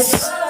guys.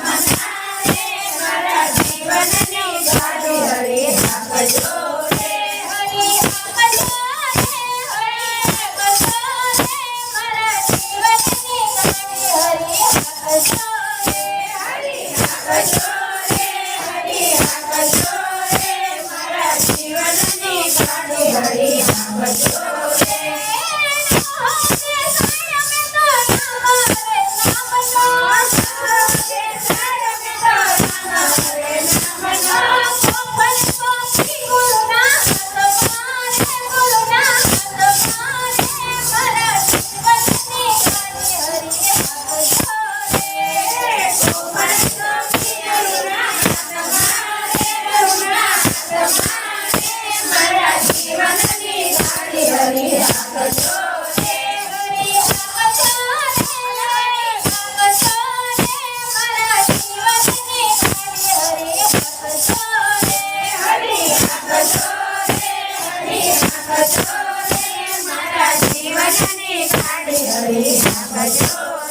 મારા જીવનને કાઢી હરી ભજો